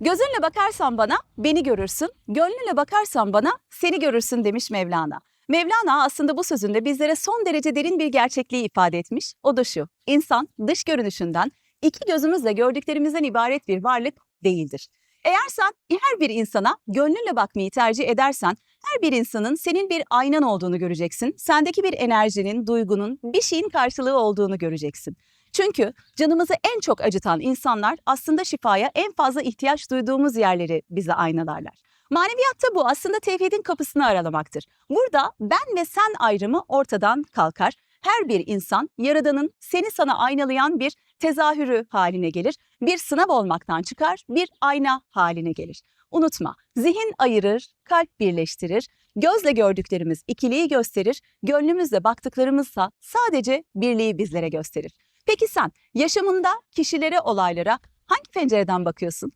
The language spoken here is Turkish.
Gözünle bakarsan bana beni görürsün, gönlünle bakarsan bana seni görürsün demiş Mevlana. Mevlana aslında bu sözünde bizlere son derece derin bir gerçekliği ifade etmiş. O da şu, insan dış görünüşünden, iki gözümüzle gördüklerimizden ibaret bir varlık değildir. Eğer sen her bir insana gönlünle bakmayı tercih edersen, her bir insanın senin bir aynan olduğunu göreceksin. Sendeki bir enerjinin, duygunun, bir şeyin karşılığı olduğunu göreceksin. Çünkü canımızı en çok acıtan insanlar aslında şifaya en fazla ihtiyaç duyduğumuz yerleri bize aynalarlar. Maneviyatta bu aslında tevhidin kapısını aralamaktır. Burada ben ve sen ayrımı ortadan kalkar. Her bir insan Yaradan'ın seni sana aynalayan bir tezahürü haline gelir. Bir sınav olmaktan çıkar, bir ayna haline gelir. Unutma, zihin ayırır, kalp birleştirir, gözle gördüklerimiz ikiliği gösterir, gönlümüzle baktıklarımızsa sadece birliği bizlere gösterir. Peki sen yaşamında kişilere, olaylara hangi pencereden bakıyorsun?